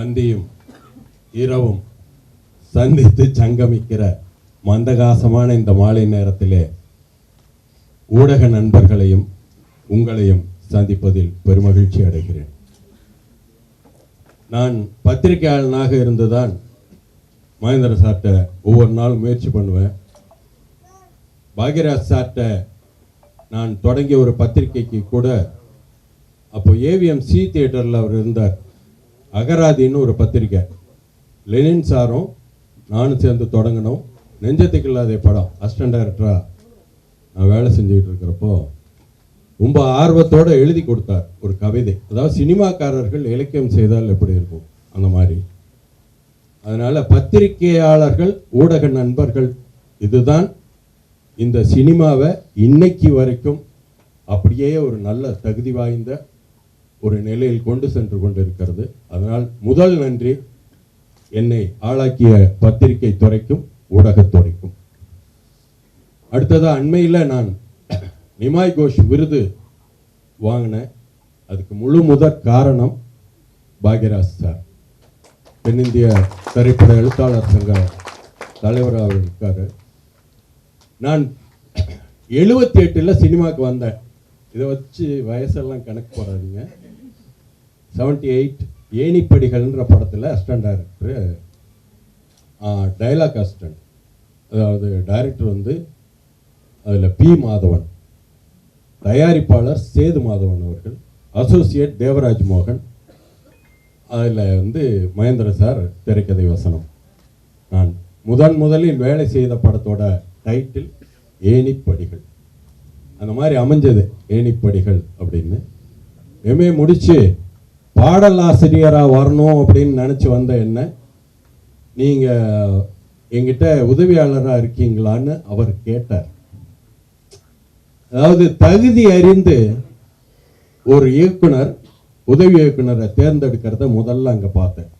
அந்தியும் இரவும் சந்தித்து சங்கமிக்கிற மந்தகாசமான இந்த மாலை நேரத்திலே ஊடக நண்பர்களையும் உங்களையும் சந்திப்பதில் பெருமகிழ்ச்சி அடைகிறேன். நான் பத்திரிகையாளனாக இருந்துதான் மகேந்திர சார்ட்ட ஒவ்வொரு நாளும் முயற்சி பண்ணுவேன். பாக்யராஜ் சார்ட்ட நான் தொடங்கிய ஒரு பத்திரிகைக்கு கூட அப்போ ஏவிஎம் சி தியேட்டரில் அவர் இருந்தார். அகராதின்னு ஒரு பத்திரிக்கை. லெனின் சாரும் நானும் சேர்ந்து தொடங்கினோம். நெஞ்சத்துக்கு இல்லாத படம். அசிஸ்டன்ட் டைரக்டராக நான் வேலை செஞ்சுக்கிட்டு இருக்கிறப்போ ரொம்ப ஆர்வத்தோட எழுதி கொடுத்தார் ஒரு கவிதை. அதாவது சினிமாக்காரர்கள் இலக்கியம் செய்தால் எப்படி இருக்கும்? அந்த மாதிரி. அதனால் பத்திரிகையாளர்கள் ஊடக நண்பர்கள் இதுதான் இந்த சினிமாவை இன்னைக்கு வரைக்கும் அப்படியே ஒரு நல்ல தகுதி வாய்ந்த ஒரு நிலையில் கொண்டு சென்று கொண்டிருக்கிறது. அதனால் முதல் நன்றி என்னை ஆளாக்கிய பத்திரிகை துறைக்கும் ஊடகத்துறைக்கும் அடுத்ததாக அண்மையில் நான் நிமாய் கோஷ் விருது வாங்கினேன். அதுக்கு முழு முதற் காரணம் பாக்யராஜ் சார். தென்னிந்திய திரைப்பட எழுத்தாளர் சங்க தலைவராக இருக்கார். நான் எழுபத்தி எட்டில் சினிமாவுக்கு வந்தேன். இதை வச்சு வயசெல்லாம் கணக்கு போடாதீங்க. செவன்டி எயிட் ஏணிப்படிகள்ன்ற படத்தில் அசிஸ்டன்ட் டைரக்டர் டைலாக் அசிஸ்டன்ட் அதாவது டைரக்டர் வந்து அதில் பி மாதவன் தயாரிப்பாளர் சேது மாதவன் அவர்கள் அசோசியேட் தேவராஜ் மோகன் அதில் வந்து மகேந்திர சார் திரைக்கதை வசனம். நான் முதன் முதலில் வேலை செய்த படத்தோட டைட்டில் ஏணிப்படிகள். அந்த மாதிரி அமைஞ்சது ஏணிப்படிகள் அப்படின்னு. எம்ஏ முடித்து பாடல் ஆசிரியராக வரணும் அப்படின்னு நினச்சி வந்த என்ன? நீங்கள் எங்கிட்ட உதவியாளராக இருக்கீங்களான்னு அவர் கேட்டார். அதாவது தகுதி அறிந்து ஒரு இயக்குனர் உதவி இயக்குனரை தேர்ந்தெடுக்கிறத முதல்ல அங்கே பார்த்தேன்.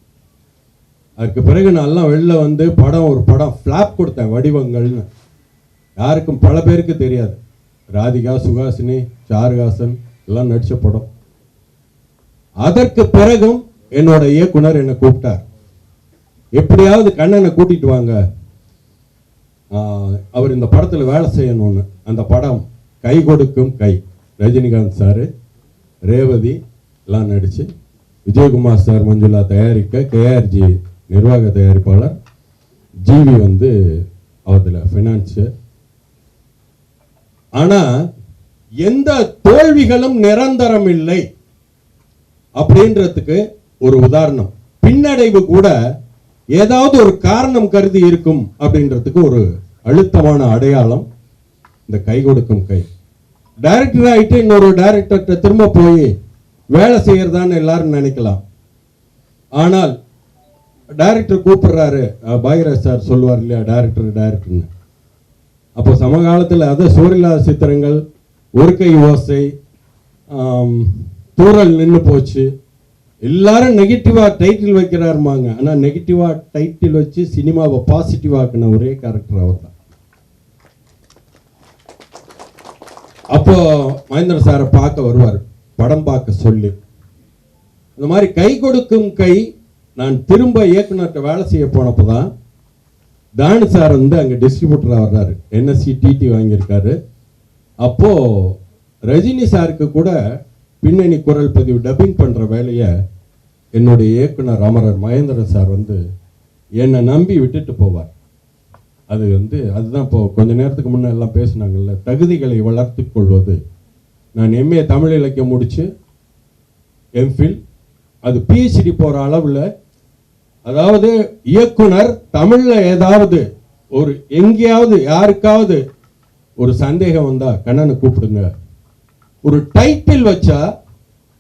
அதுக்கு பிறகு நான்லாம் வெளில வந்து படம் ஒரு படம் ஃப்ளாப் கொடுத்தேன் வடிவங்கள்னு. யாருக்கும் பல பேருக்கு தெரியாது. ராதிகா சுகாசினி சாருகாசன் எல்லாம் நடித்த படம். அதற்கு பிறகும் என்னோட இயக்குனர் என்னை கூப்பிட்டார். எப்படியாவது கண்ணனை கூட்டிட்டு வாங்க. அவர் இந்த படத்தில் வேலை செய்யணும்னு. அந்த படம் கை கொடுக்கும் கை. ரஜினிகாந்த் சார் ரேவதி எல்லாம் நடித்து விஜயகுமார் சார் மஞ்சுளா தயாரிக்க கேஆர்ஜி நிர்வாக தயாரிப்பாளர் ஜிவி வந்து அதில் ஃபினான்ஸு ஆனால் எந்த தோல்விகளும் நிரந்தரம் இல்லை அப்படின்றதுக்கு ஒரு உதாரணம். பின்னடைவு கூட ஏதாவது ஒரு காரணம் கருதி இருக்கும் அப்படின்றதுக்கு ஒரு அழுத்தமான அடையாளம் இந்த கை கொடுக்கும் கை. டைரக்டர் ஆகிட்டு இன்னொரு டைரக்டர்கிட்ட திரும்ப போய் வேலை செய்யறதான்னு எல்லாரும் நினைக்கலாம். ஆனால் டைரக்டர் கூப்பிடுறாரு அஹ், சார் சொல்லுவார் இல்லையா டைரக்டர் டைரக்டர்னு அப்போ சமகாலத்தில் அதை சூரியலா சித்திரங்கள் ஒரு கை ஓசை தூரல் தூறல் நின்று போச்சு. எல்லாரும் நெகட்டிவாக டைட்டில் வைக்கிறாருமாங்க ஆனால் நெகட்டிவாக டைட்டில் வச்சு சினிமாவை பாசிட்டிவாக்குன ஒரே கேரக்டர் அவர் தான் அப்போ மகேந்திர சாரை பார்க்க வருவார். படம் பார்க்க சொல்லி. இந்த மாதிரி கை கொடுக்கும் கை நான் திரும்ப இயக்குனர்கிட்ட வேலை செய்ய போனப்போ தான் தானு சார் வந்து அங்கே டிஸ்ட்ரிபியூட்டராக வர்றாரு. என்எஸ்சி டிடி வாங்கியிருக்காரு. அப்போது ரஜினி சாருக்கு கூட பின்னணி குரல் பதிவு டப்பிங் பண்ணுற வேலையை என்னுடைய இயக்குனர் அமரர் மகேந்திரன் சார் வந்து என்னை நம்பி விட்டுட்டு போவார். அது வந்து அதுதான் இப்போ கொஞ்ச நேரத்துக்கு முன்னே எல்லாம் பேசுனாங்கல்ல தகுதிகளை வளர்த்து கொள்வது. நான் எம்ஏ தமிழ் இலக்கியம் முடித்து எம்ஃபில் அது பிஹெச்டி போகிற அளவில் அதாவது இயக்குனர் தமிழில் ஏதாவது ஒரு எங்கேயாவது யாருக்காவது ஒரு சந்தேகம் வந்தால் கண்ணனை கூப்பிடுங்க. ஒரு டைட்டில் வச்சா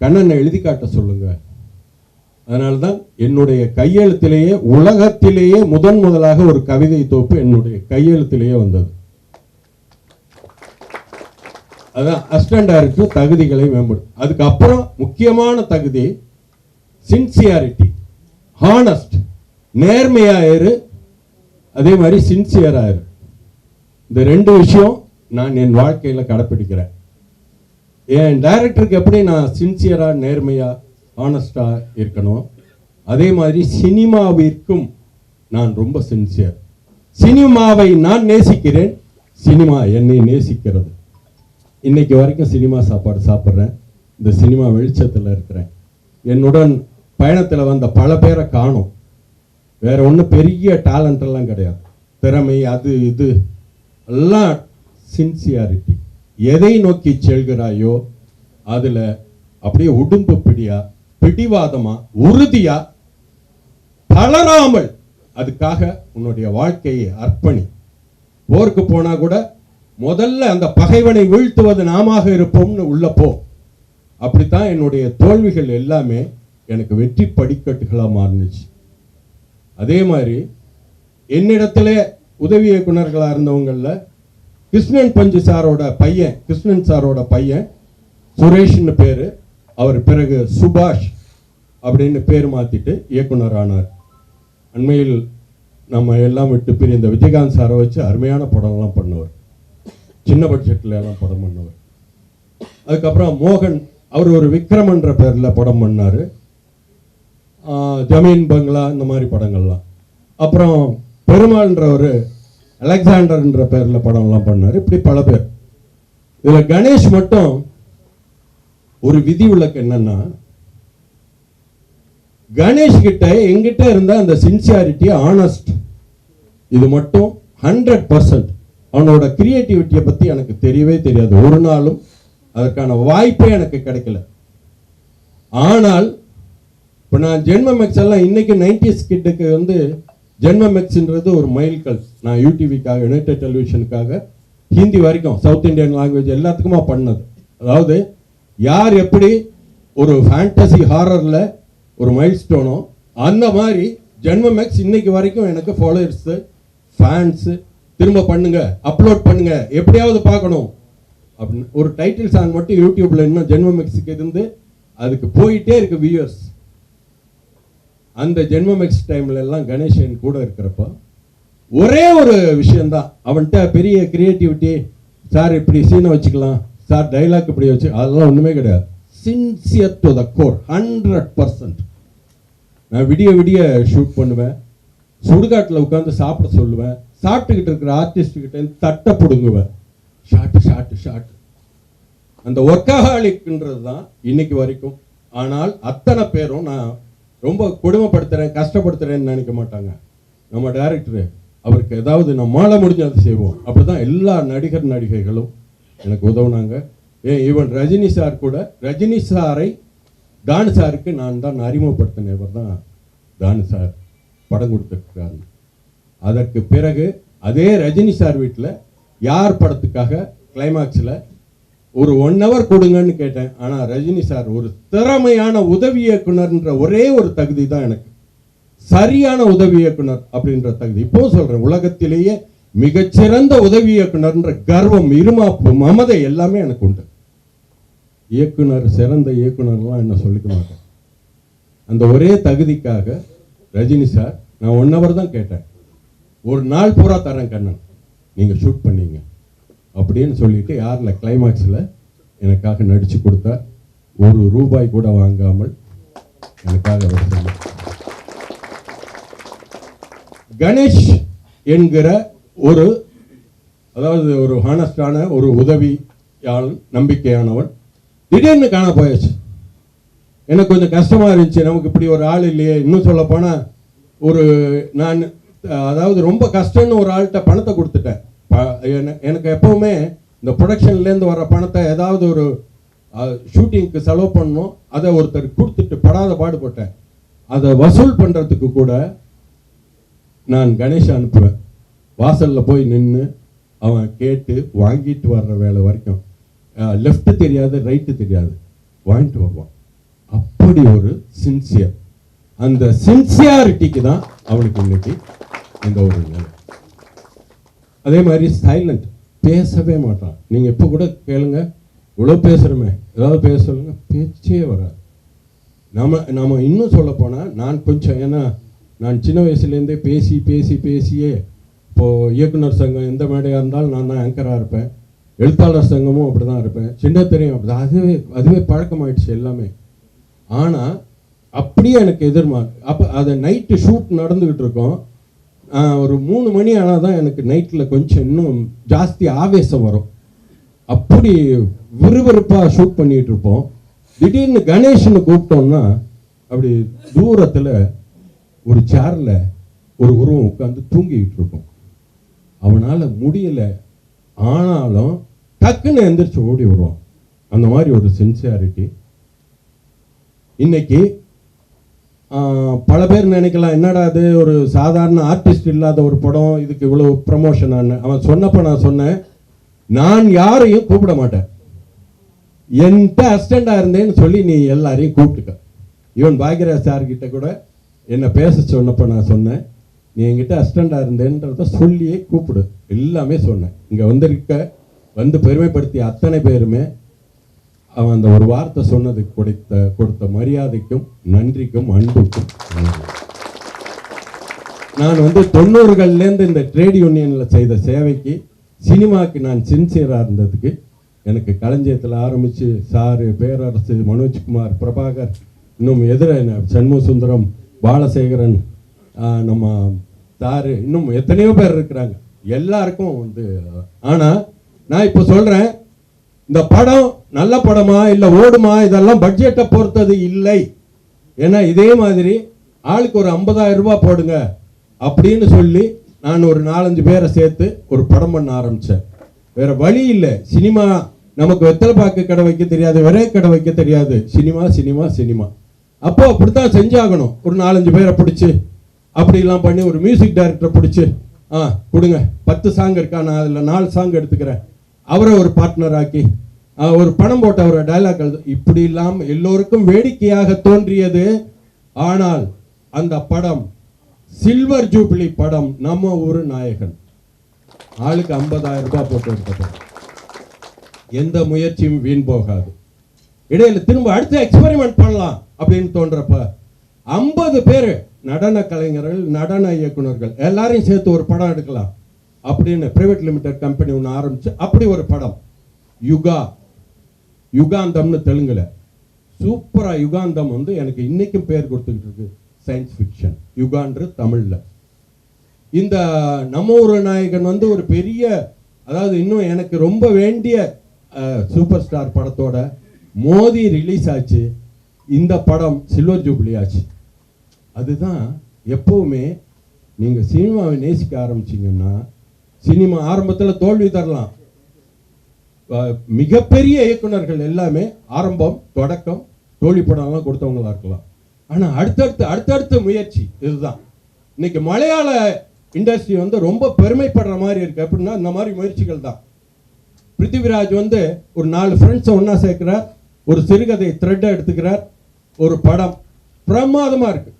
கண்ணனை எழுதி காட்ட சொல்லுங்க. அதனால்தான் என்னுடைய கையெழுத்திலேயே உலகத்திலேயே முதன் முதலாக ஒரு கவிதை தொகுப்பு என்னுடைய கையெழுத்திலேயே வந்தது. அதான் அசிஸ்டன்ட் டைரக்டர் தகுதிகளை மேம்படும் அதுக்கப்புறம் முக்கியமான தகுதி சின்சியாரிட்டி ஹானஸ்ட் நேர்மையாயிரு அதே மாதிரி சின்சியராயிரு இந்த ரெண்டு விஷயம் நான் என் வாழ்க்கையில் கடைப்பிடிக்கிறேன். என் டைரக்டருக்கு எப்படி நான் சின்சியராக நேர்மையாக ஆனஸ்டாக இருக்கணும் அதே மாதிரி சினிமாவிற்கும் நான் ரொம்ப சின்சியர் சினிமாவை நான் நேசிக்கிறேன் சினிமா என்னை நேசிக்கிறது. இன்னைக்கு வரைக்கும் சினிமா சாப்பாடு சாப்பிட்றேன் இந்த சினிமா வெளிச்சத்தில் இருக்கிறேன். என்னுடன் பயணத்தில் வந்த பல பேரை காணும். வேற ஒன்றும் பெரிய டேலண்ட் எல்லாம் கிடையாது. திறமை அது இது எல்லாம் சின்சியாரிட்டி எதை நோக்கி செல்கிறாயோ அதில் அப்படியே உடும்பு பிடியா பிடிவாதமா உறுதியா தளராமல் அதுக்காக உன்னுடைய வாழ்க்கையை அர்ப்பணி. போருக்கு போனா கூட முதல்ல அந்த பகைவனை வீழ்த்துவது நாமாக இருப்போம்னு உள்ள போ. அப்படித்தான் என்னுடைய தோல்விகள் எல்லாமே எனக்கு வெற்றி படிக்கட்டுகளாக மாறுனுச்சு. அதே மாதிரி என்னிடத்திலே உதவி இயக்குநர்களாக இருந்தவங்களில் கிருஷ்ணன் பஞ்சு சாரோட பையன் கிருஷ்ணன் சாரோட பையன் சுரேஷ்னு பேர். அவர் பிறகு சுபாஷ் அப்படின்னு பேர் மாற்றிட்டு இயக்குனர் ஆனார் அண்மையில் நம்ம எல்லாம் விட்டு பிரிந்த விஜயகாந்த் சாரை வச்சு அருமையான படம்லாம் பண்ணுவார். சின்ன பட்ஜெட்டில் எல்லாம் படம் பண்ணுவார். அதுக்கப்புறம் மோகன் அவர் ஒரு விக்ரமன்ற பேரில் படம் பண்ணார். ஜமீன் பங்களா இந்த மாதிரி படங்கள்லாம். அப்புறம் பெருமாள்ன்ற ஒரு அலெக்சாண்டர்ன்ற பேரில் படம்லாம் பண்ணார். இப்படி பல பேர். இதில் கணேஷ் மட்டும் ஒரு விதி விளக்கு என்னன்னா கணேஷ் கிட்ட எங்கிட்ட இருந்த அந்த சின்சியாரிட்டி ஆனஸ்ட் இது மட்டும் ஹண்ட்ரட் பர்சன்ட் அவனோட கிரியேட்டிவிட்டியை பற்றி எனக்கு தெரியவே தெரியாது. ஒரு நாளும் அதற்கான வாய்ப்பே எனக்கு கிடைக்கல. ஆனால் இப்போ நான் ஜென்மமெக்ஸ் எல்லாம் இன்னைக்கு நைன்டிஸ் கிட்டுக்கு வந்து ஜென்மமெக்ஸ்ன்றது ஒரு மைல் கல் நான் யூடிவிக்காக யுனைடெட் டெலிவிஷனுக்காக ஹிந்தி வரைக்கும் சவுத் இந்தியன் லாங்குவேஜ் எல்லாத்துக்குமா பண்ணது. அதாவது யார் எப்படி ஒரு ஃபேண்டசி ஹாரரில் ஒரு மைல் ஸ்டோனோ அந்த மாதிரி ஜென்மமெக்ஸ் இன்னைக்கு வரைக்கும் எனக்கு ஃபாலோயர்ஸு ஃபேன்ஸு திரும்ப பண்ணுங்க அப்லோட் பண்ணுங்க எப்படியாவது பார்க்கணும். அப்படின்னு ஒரு டைட்டில் சாங் மட்டும் யூடியூப்பில் இன்னும் ஜென்மமெக்ஸுக்கு இருந்து அதுக்கு போயிட்டே இருக்கு வியூவர்ஸ் அந்த ஜென்மமெக்ஸ் டைம்ல எல்லாம் கணேசன் கூட இருக்கிறப்போ ஒரே ஒரு விஷயந்தான் அவன்கிட்ட பெரிய கிரியேட்டிவிட்டி சார் இப்படி சீனை வச்சுக்கலாம். சார் டைலாக் இப்படி வச்சு அதெல்லாம் ஒன்றுமே கிடையாது. Sincere to the core hundred percent நான் விடிய விடிய ஷூட் பண்ணுவேன். சுடுகாட்டில் உட்காந்து சாப்பிட சொல்லுவேன். சாப்பிட்டுக்கிட்டு இருக்கிற ஆர்டிஸ்ட் இருந்து தட்டை பிடுங்குவேன். ஷார்ட் ஷார்ட் ஷார்ட் அந்த ஒர்க்காகாலிக்ன்றது தான் இன்னைக்கு வரைக்கும். ஆனால் அத்தனை பேரும் நான் ரொம்ப கொடுமைப்படுத்துறேன் கஷ்டப்படுத்துறேன்னு நினைக்க மாட்டாங்க. நம்ம டேரக்டரு அவருக்கு ஏதாவது நம்மால முடிஞ்சதை செய்வோம். அப்படி தான் எல்லா நடிகர் நடிகைகளும் எனக்கு உதவுனாங்க. ஏன் ஈவன் ரஜினி சார் கூட ரஜினி சாரை தானு சாருக்கு நான் தான் அறிமுகப்படுத்தினவர் தான் தானு சார் படம் கொடுத்துருக்காரு அதற்கு பிறகு அதே ரஜினி சார் வீட்டில் யார் படத்துக்காக கிளைமாக்ஸில் ஒரு ஒன் ஹவர் கொடுங்கன்னு கேட்டேன். ஆனால் ரஜினி சார் ஒரு திறமையான உதவி இயக்குனர்ன்ற ஒரே ஒரு தகுதி தான் எனக்கு. சரியான உதவி இயக்குனர் அப்படின்ற தகுதி. இப்போ சொல்கிறேன் உலகத்திலேயே மிகச்சிறந்த உதவி இயக்குனர்ன்ற கர்வம் இருமாப்பு மமதை எல்லாமே எனக்கு உண்டு. இயக்குனர் சிறந்த இயக்குனர்லாம் என்ன சொல்லிக்க மாட்டேன். அந்த ஒரே தகுதிக்காக ரஜினி சார் நான் ஒன் ஹவர் தான் கேட்டேன். ஒரு நாள் பூரா தரேன் கண்ணன். நீங்கள் ஷூட் பண்ணீங்க. அப்படின்னு சொல்லிட்டு யாரில் கிளைமேக்ஸில் எனக்காக நடித்து கொடுத்தா ஒரு ரூபாய் கூட வாங்காமல் எனக்காக கணேஷ் என்கிற ஒரு அதாவது ஒரு ஹானஸ்டான ஒரு உதவியால் நம்பிக்கையானவன் திடீர்னு காண போயாச்சு. எனக்கு கொஞ்சம் கஷ்டமாக இருந்துச்சு. நமக்கு இப்படி ஒரு ஆள் இல்லையே. இன்னும் சொல்லப்போனால் ஒரு நான் அதாவது ரொம்ப கஷ்டம்னு ஒரு ஆள்கிட்ட பணத்தை கொடுத்துட்டேன். எனக்கு எப்போவுமே இந்த ப்ரொடக்ஷன்லேருந்து வர பணத்தை ஏதாவது ஒரு ஷூட்டிங்க்கு செலவு பண்ணணும். அதை ஒருத்தர் கொடுத்துட்டு படாத பாடுபட்டேன். அதை வசூல் பண்ணுறதுக்கு கூட நான் கணேஷ் அனுப்புவேன். வாசலில் போய் நின்று அவன் கேட்டு வாங்கிட்டு வர்ற வேலை வரைக்கும். லெஃப்ட்டு தெரியாது ரைட்டு தெரியாது. வாங்கிட்டு வருவான். அப்படி ஒரு சின்சியர் அந்த சின்சியாரிட்டிக்கு தான் அவனுக்கு இன்னைக்கு இந்த ஒரு நிலை அதே மாதிரி சைலண்ட் பேசவே மாட்டான். நீங்கள் இப்போ கூட கேளுங்க. இவ்வளோ பேசுகிறோமே ஏதாவது பேச சொல்லுங்க. பேச்சே வராது. நம்ம நாம இன்னும் சொல்ல போனால் நான் கொஞ்சம் ஏன்னா நான் சின்ன வயசுலேருந்தே பேசி பேசி பேசியே இப்போ இயக்குனர் சங்கம் எந்த மேடையாக இருந்தாலும் நான் தான் ஆங்கராக இருப்பேன். எழுத்தாளர் சங்கமும் அப்படி தான் இருப்பேன். சின்ன தெரியும் அப்படி அதுவே அதுவே பழக்கமாயிடுச்சு எல்லாமே. ஆனால் அப்படியே எனக்கு எதிர்மா அப்போ அதை நைட்டு ஷூட் நடந்துக்கிட்டு இருக்கோம். ஒரு மூணு மணி ஆனால் தான் எனக்கு நைட்டில் கொஞ்சம் இன்னும் ஜாஸ்தி ஆவேசம் வரும். அப்படி விறுவிறுப்பாக ஷூட் பண்ணிகிட்டு இருப்போம். திடீர்னு கணேஷ்னு கூப்பிட்டோம்னா அப்படி தூரத்தில் ஒரு சேரில் ஒரு உருவம் உட்காந்து தூங்கிக்கிட்டு இருக்கும் அவனால் முடியலை. ஆனாலும் டக்குன்னு எந்திரிச்சு ஓடி வருவான். அந்த மாதிரி ஒரு சின்சியாரிட்டி இன்னைக்கு பல பேர் நினைக்கலாம் என்னடா அது ஒரு சாதாரண ஆர்டிஸ்ட் இல்லாத ஒரு படம் இதுக்கு இவ்வளோ ப்ரமோஷன் அவன் சொன்னப்போ நான் சொன்னேன் நான் யாரையும் கூப்பிட மாட்டேன். என்கிட்ட அஸ்டண்டாக இருந்தேன்னு சொல்லி நீ எல்லாரையும் கூப்பிட்டுக்க. ஈவன் பாக்யராஜ் சார்கிட்ட கூட என்னை பேச சொன்னப்போ நான் சொன்னேன் நீ என்கிட்ட அஸ்டண்டாக இருந்தேன்றத சொல்லியே கூப்பிடு. எல்லாமே சொன்னேன். இங்கே வந்திருக்க வந்து பெருமைப்படுத்திய அத்தனை பேருமே அவன் அந்த ஒரு வார்த்தை சொன்னதுக்கு கொடுத்த கொடுத்த மரியாதைக்கும் நன்றிக்கும் அன்புக்கும் நான் வந்து தொண்ணூறுகள்லேருந்து இந்த ட்ரேட் யூனியனில் செய்த சேவைக்கு சினிமாக்கு நான் சின்சியராக இருந்ததுக்கு எனக்கு களஞ்சியத்தில் ஆரம்பித்து சாரு பேரரசு மனோஜ்குமார் பிரபாகர் இன்னும் எதிர சண்முக சுந்தரம் பாலசேகரன் நம்ம சாரு இன்னும் எத்தனையோ பேர் இருக்கிறாங்க. எல்லாருக்கும் வந்து ஆனால் நான் இப்போ சொல்கிறேன் இந்த படம் நல்ல படமா இல்லை ஓடுமா? இதெல்லாம் பட்ஜெட்டை பொறுத்தது இல்லை. ஏன்னா இதே மாதிரி ஆளுக்கு ஒரு 50000 ரூபாய் போடுங்க அப்படின்னு சொல்லி நான் ஒரு நாலஞ்சு பேரை சேர்த்து ஒரு படம் பண்ண ஆரம்பித்தேன் வேற வழி இல்லை. சினிமா நமக்கு வெத்தலை பாக்கு கடை வைக்க தெரியாது விரை கடை வைக்க தெரியாது. Cinema cinema cinema. அப்போ அப்படித்தான் செஞ்சாகணும். ஒரு நாலஞ்சு பேரை பிடிச்சி அப்படிலாம் பண்ணி ஒரு மியூசிக் டைரக்டரை பிடிச்சி ஆ கொடுங்க. பத்து சாங் இருக்கா? நான் அதில் நாலு சாங் எடுத்துக்கிறேன். அவரை ஒரு பார்ட்னர் ஆக்கி ஒரு பணம் போட்ட ஒரு டைலாக் எழுது. இப்படி இல்லாம எல்லோருக்கும் வேடிக்கையாக தோன்றியது. ஆனால் அந்த படம் சில்வர் ஜூப்ளி படம் நம்ம ஒரு நாயகன். ஆளுக்கு 50000 ரூபாய் போட்டு எந்த முயற்சியும் வீண் போகாது. இடையில திரும்ப அடுத்து எக்ஸ்பெரிமெண்ட் பண்ணலாம் அப்படின்னு தோன்றப்ப ஐம்பது பேர் நடன கலைஞர்கள் நடன இயக்குனர்கள் எல்லாரையும் சேர்த்து ஒரு படம் எடுக்கலாம் அப்படின்னு பிரைவேட் லிமிடெட் கம்பெனி ஒன்று ஆரம்பிச்சு அப்படி ஒரு படம். யுகா யுகாந்தம்னு தெலுங்குல. சூப்பராக யுகாந்தம் வந்து எனக்கு இன்னைக்கும் பேர் கொடுத்துக்கிட்டு இருக்கு. சயின்ஸ் ஃபிக்ஷன் யுகான்ற தமிழில். இந்த நமூர நாயகன் வந்து ஒரு பெரிய அதாவது இன்னும் எனக்கு ரொம்ப வேண்டிய சூப்பர் ஸ்டார் படத்தோட மோதி ரிலீஸ் ஆச்சு. இந்த படம் சில்வர் ஜூப்ளி ஆச்சு. அதுதான் எப்போவுமே நீங்கள் சினிமாவை நேசிக்க ஆரம்பிச்சிங்கன்னா சினிமா ஆரம்பத்தில் தோல்வி தரலாம். மிகப்பெரிய இயக்குனர்கள் எல்லாமே ஆரம்பம் தொடக்கம் தோழி படம்லாம் கொடுத்தவங்களா இருக்கலாம். ஆனால் அடுத்தடுத்து அடுத்தடுத்த முயற்சி இதுதான். இன்னைக்கு மலையாள இண்டஸ்ட்ரி வந்து ரொம்ப பெருமைப்படுற மாதிரி இருக்கு. அப்படின்னா இந்த மாதிரி முயற்சிகள் தான். பிருத்திவிராஜ் வந்து ஒரு நாலு ஃப்ரெண்ட்ஸை ஒன்றா சேர்க்கிறார். ஒரு சிறுகதை த்ரெட்டை எடுத்துக்கிறார். ஒரு படம் பிரமாதமாக இருக்கு.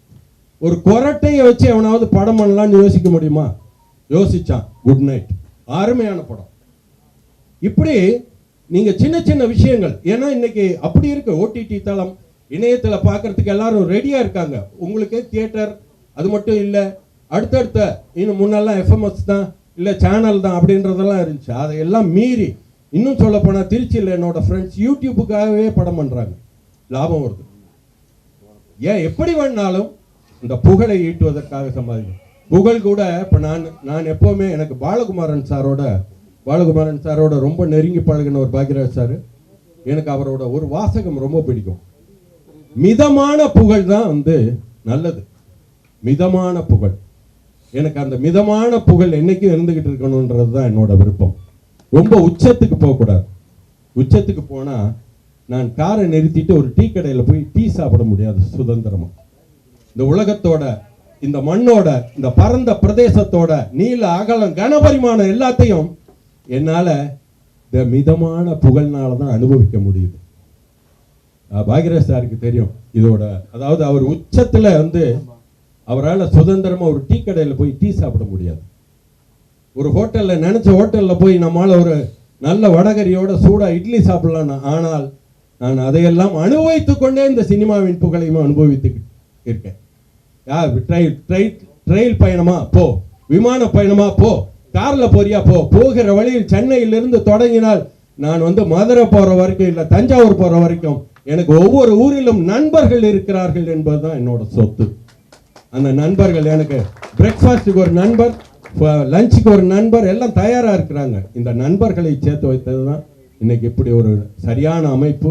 ஒரு கொரட்டையை வச்சு எவனாவது படம் பண்ணலாம்னு யோசிக்க முடியுமா? யோசிச்சான். குட் நைட் அருமையான படம். இப்படி நீங்க சின்ன சின்ன விஷயங்கள் ஏன்னா இன்னைக்கு அப்படி இருக்கு ஓடிடி தளம் இணையத்தில் பார்க்கறதுக்கு எல்லாரும் ரெடியா இருக்காங்க. உங்களுக்கு தியேட்டர் அது மட்டும் இல்லை அடுத்தடுத்த இன்னும் முன்னெல்லாம் எஃப்எம்எஸ் தான் இல்லை சேனல் தான் அப்படின்றதெல்லாம் இருந்துச்சு. அதையெல்லாம் மீறி இன்னும் சொல்ல போனால் திருச்சியில் என்னோட ஃப்ரெண்ட்ஸ் யூடியூப்புக்காகவே படம் பண்ணுறாங்க லாபம் வருது. ஏன் எப்படி வேணாலும் இந்த புகழை ஈட்டுவதற்காக சம்பாதிக்கும் புகழ் கூட இப்போ நான் நான் எப்போவுமே எனக்கு பாலகுமாரன் சாரோட பாலகுமாரன் சாரோட ரொம்ப நெருங்கி பழகின ஒரு பாக்யராஜ் சார். எனக்கு அவரோட ஒரு வாசகம் ரொம்ப பிடிக்கும். மிதமான புகழ் தான் வந்து நல்லது. மிதமான புகழ். எனக்கு அந்த மிதமான புகழ் என்றைக்கும் இருந்துகிட்டு இருக்கணுன்றது தான் என்னோட விருப்பம். ரொம்ப உச்சத்துக்கு போகக்கூடாது. உச்சத்துக்கு போனால் நான் காரை நிறுத்திட்டு ஒரு டீ கடையில் போய் டீ சாப்பிட முடியாது சுதந்திரமா. இந்த உலகத்தோட இந்த மண்ணோட இந்த பரந்த பிரதேசத்தோட நீல அகலம் கனபரிமாணம் எல்லாத்தையும் என்னால் இந்த மிதமான புகழ்னால தான் அனுபவிக்க முடியுது. அஹ் பாக்யராஜ் சாருக்கு தெரியும் இதோட. அதாவது அவர் உச்சத்தில் வந்து அவரால் சுதந்திரமாக ஒரு டீ கடையில் போய் டீ சாப்பிட முடியாது. ஒரு ஹோட்டலில் நினச்ச ஹோட்டலில் போய் நம்மால் ஒரு நல்ல வடகரியோட சூடாக இட்லி சாப்பிடலாம் ஆனால் நான் அதையெல்லாம் அனுபவித்து கொண்டே இந்த சினிமாவின் புகழையும் அனுபவித்து இருக்கேன். யார் ட்ரெயில் ட்ரெயில் ட்ரெயில் பயணமா? போ. விமான பயணமா? போ. காரில் போறியா? போ. போகிற வழியில் சென்னையிலிருந்து தொடங்கினால் நான் வந்து மதுரை போகிற வரைக்கும் இல்லை தஞ்சாவூர் போகிற வரைக்கும் எனக்கு ஒவ்வொரு ஊரிலும் நண்பர்கள் இருக்கிறார்கள் என்பதுதான் என்னோட சொத்து. அந்த நண்பர்கள் எனக்கு பிரேக்ஃபாஸ்ட்டுக்கு ஒரு நண்பர் லஞ்சுக்கு ஒரு நண்பர் எல்லாம் தயாராக இருக்கிறாங்க. இந்த நண்பர்களை சேர்த்து வைத்தது தான் இன்னைக்கு இப்படி ஒரு சரியான அமைப்பு.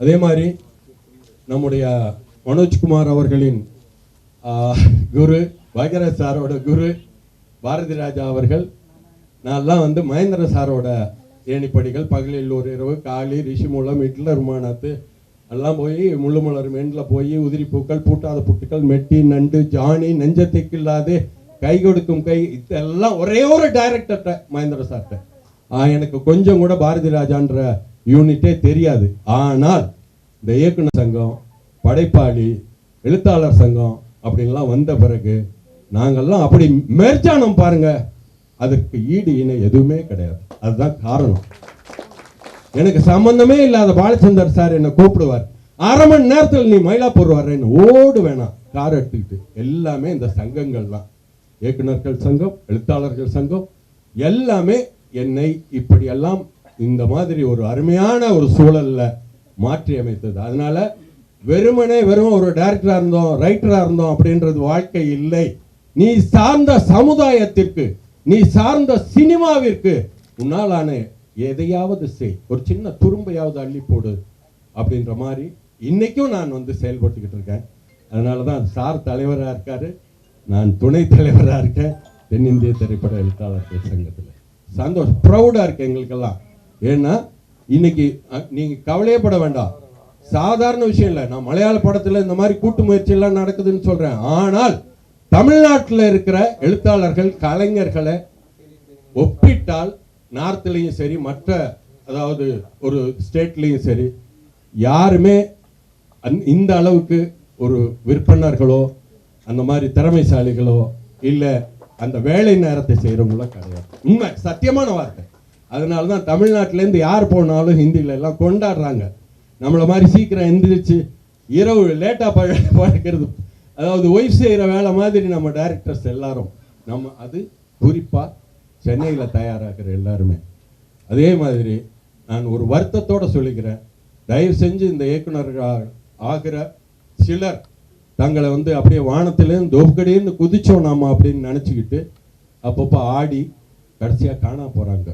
அதே மாதிரி நம்முடைய மனோஜ்குமார் அவர்களின் குரு பகரத் சாரோட குரு பாரதி ராஜா அவர்கள் நான்லாம் வந்து மகேந்திர சாரோட ஏணிப்படிகள் பகலில் ஒரு இரவு காளி ரிஷிமூலம் இட்லர் மாநாத்து எல்லாம் போய் முள்ளுமலர் மெண்டில் போய் உதிரி பூக்கள் பூட்டாத புட்டுக்கள் மெட்டி நண்டு ஜானி நெஞ்சத்தைக்கில்லாதே கை கொடுக்கும் கை இதெல்லாம் ஒரே ஒரு டைரக்டர்கிட்ட மகேந்திர சார்கிட்ட எனக்கு கொஞ்சம் கூட பாரதி ராஜான்ற யூனிட்டே தெரியாது. ஆனால் இந்த இயக்குனர் சங்கம் படைப்பாளி எழுத்தாளர் சங்கம் அப்படின்லாம் வந்த பிறகு நாங்கெல்லாம் அப்படி மேற்சானம் பாருங்க அதற்கு ஈடு இணை எதுவுமே கிடையாது. அதுதான் காரணம். எனக்கு சம்பந்தமே இல்லாத பாலச்சந்தர் சார் என்னை கூப்பிடுவார். அரை மணி நேரத்தில் நீ மயிலாப்பூர் வர்றேன்னு ஓடு வேணாம். கார் எடுத்துக்கிட்டு எல்லாமே இந்த சங்கங்கள் தான். இயக்குநர்கள் சங்கம் எழுத்தாளர்கள் சங்கம் எல்லாமே என்னை இப்படியெல்லாம் இந்த மாதிரி ஒரு அருமையான ஒரு சூழலில் மாற்றி அமைத்தது. அதனால வெறுமனே வெறும் ஒரு டேரக்டராக இருந்தோம் ரைட்டராக இருந்தோம் அப்படின்றது வாழ்க்கை இல்லை. நீ சார்ந்த சமுதாயத்திற்கு நீ சார்ந்த சினிமாவிற்கு உன்னாலான எதையாவது செய். ஒரு சின்ன துரும்பையாவது அள்ளி போடு அப்படின்ற மாதிரி இன்னைக்கும் நான் வந்து செயல்பட்டுக்கிட்டு இருக்கேன். அதனால தான் சார் தலைவராக இருக்காரு நான் துணை தலைவராக இருக்கேன். தென்னிந்திய திரைப்பட எழுத்தாளர்கள் சங்கத்தில். சந்தோஷம் ப்ரௌடாக இருக்கு எங்களுக்கெல்லாம். ஏன்னா இன்னைக்கு நீங்கள் கவலையப்பட வேண்டாம். சாதாரண விஷயம் இல்லை நான் மலையாள படத்தில் இந்த மாதிரி கூட்டு முயற்சியெல்லாம் நடக்குதுன்னு சொல்கிறேன் ஆனால் தமிழ்நாட்டில் இருக்கிற எழுத்தாளர்கள் கலைஞர்களை ஒப்பிட்டால் நார்த்லேயும் சரி மற்ற அதாவது ஒரு ஸ்டேட்லேயும் சரி யாருமே அந் இந்த அளவுக்கு ஒரு விற்பனர்களோ அந்த மாதிரி திறமைசாலிகளோ இல்லை அந்த வேலை நேரத்தை செய்கிறவங்களோ கிடையாது. உண்மை சத்தியமான வார்த்தை. அதனால தான் தமிழ்நாட்டிலேருந்து யார் போனாலும் ஹிந்தியில எல்லாம் கொண்டாடுறாங்க. நம்மளை மாதிரி சீக்கிரம் எந்திரிச்சு இரவு லேட்டாக பழ பழக்கிறது அதாவது ஒய்ஃப் செய்கிற வேலை மாதிரி நம்ம டைரக்டர்ஸ் எல்லாரும். நம்ம அது குறிப்பாக சென்னையில் தயாராகிற எல்லாருமே. அதே மாதிரி நான் ஒரு வருத்தத்தோடு சொல்லிக்கிறேன். தயவு செஞ்சு இந்த இயக்குனர்கள் ஆகிற சிலர் தங்களை வந்து அப்படியே வானத்திலேருந்து தொப்புக்கடின்னு குதிச்சோம் நாம அப்படின்னு நினச்சிக்கிட்டு அப்பப்போ ஆடி கடைசியாக காணா போகிறாங்க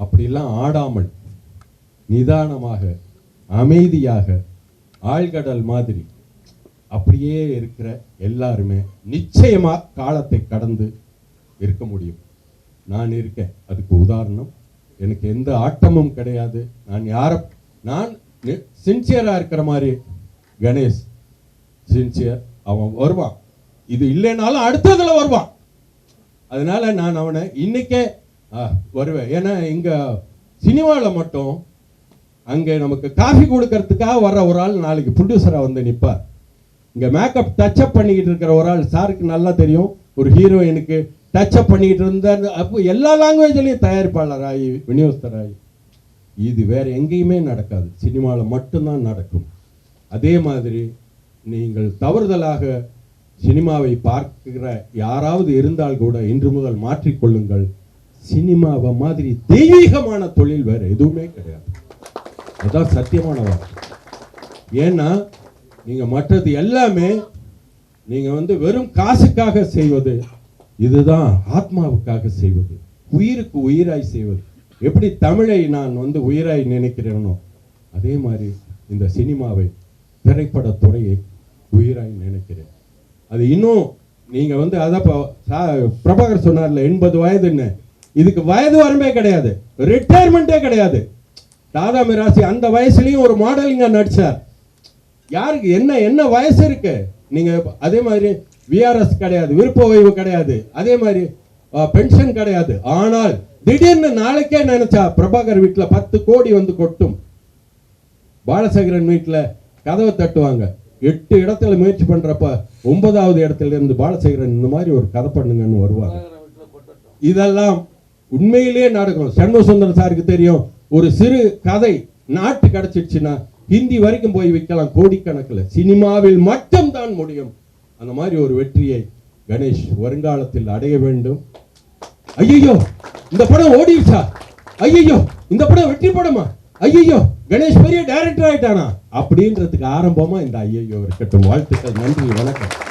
அப்படிலாம் ஆடாமல் நிதானமாக அமைதியாக ஆழ்கடல் மாதிரி அப்படியே இருக்கிற எல்லாருமே நிச்சயமா காலத்தை கடந்து இருக்க முடியும். நான் இருக்கேன். அதுக்கு உதாரணம் எனக்கு எந்த ஆட்டமும் கிடையாது. நான் யார நான் சின்சியராக இருக்கிற மாதிரி கணேஷ் சின்சியர் அவன் வருவான். இது இல்லைனாலும் அடுத்ததில் வருவான். அதனால நான் அவனை இன்னைக்கே ஆ, வருவேன். ஏன்னா இங்கே சினிமாவில் மட்டும் அங்கே நமக்கு காஃபி கொடுக்கறதுக்காக வர்ற ஒரு ஆள் நாளைக்கு ப்ரொடியூசராக வந்து நிற்பார் இங்கே மேக்கப் டச்சப் பண்ணிக்கிட்டு இருக்கிற ஒரு ஆள் சாருக்கு நல்லா தெரியும். ஒரு ஹீரோயினுக்கு டச்சப் பண்ணிக்கிட்டு இருந்தார் அப்போ எல்லா லாங்குவேஜ்லையும் தயாரிப்பாளராகி விநியோகஸ்தராகி இது வேற எங்கேயுமே நடக்காது. சினிமாவில் மட்டும்தான் நடக்கும். அதே மாதிரி நீங்கள் தவறுதலாக சினிமாவை பார்க்கிற யாராவது இருந்தால் கூட இன்று முதல் மாற்றிக்கொள்ளுங்கள். சினிமாவை மாதிரி தெய்வீகமான தொழில் வேற எதுவுமே கிடையாது. அதான் சத்தியமான வார்த்தை. ஏன்னா நீங்கள் மற்றது எல்லாமே நீங்கள் வந்து வெறும் காசுக்காக செய்வது இதுதான் ஆத்மாவுக்காக செய்வது உயிருக்கு உயிராய் செய்வது. எப்படி தமிழை நான் வந்து உயிராய் நினைக்கிறேனோ அதே மாதிரி இந்த சினிமாவை திரைப்பட துறையை உயிராய் நினைக்கிறேன். அது இன்னும் நீங்கள் வந்து அதை இப்போ பிரபாகர் சொன்னார்ல எண்பது வயதுன்னு இதுக்கு வயது வரம்பே கிடையாது. ரிட்டையர்மெண்ட்டே கிடையாது. தாதா மிராசி அந்த வயசுலேயும் ஒரு மாடலிங்காக நடித்தார் யாருக்கு என்ன என்ன வயசு இருக்கு? நீங்க அதே மாதிரி விஆர்எஸ் கிடையாது விருப்ப ஓய்வு கிடையாது அதே மாதிரி பென்ஷன் கிடையாது. ஆனால் திடீர்னு நாளைக்கே நினைச்சா பிரபாகர் வீட்டுல பத்து கோடி வந்து கொட்டும். பாலசேகரன் வீட்டுல கதவை தட்டுவாங்க. எட்டு இடத்துல முயற்சி பண்றப்ப ஒன்பதாவது இடத்துல இருந்து பாலசேகரன் இந்த மாதிரி ஒரு கதை பண்ணுங்கன்னு வருவாங்க இதெல்லாம் உண்மையிலேயே நடக்கும். சண்முக சுந்தரம் சாருக்கு தெரியும் ஒரு சிறு கதை நாட்டு கிடைச்சிடுச்சுன்னா ஹிந்தி வரைக்கும் போய் வைக்கலாம் கோடிக்கணக்கில். சினிமாவில் மட்டும்தான் முடியும். அந்த மாதிரி ஒரு வெற்றியை கணேஷ் வருங்காலத்தில் அடைய வேண்டும். ஐயோ இந்த படம் ஓடிடுச்சா? ஐயோ இந்த படம் வெற்றி படமா? ஐயோ கணேஷ் பெரிய டைரக்டர் ஆயிட்டானா? அப்படின்றதுக்கு ஆரம்பமா இந்த ஐயோ இருக்கட்டும். வாழ்த்துக்கள் நன்றி வணக்கம்.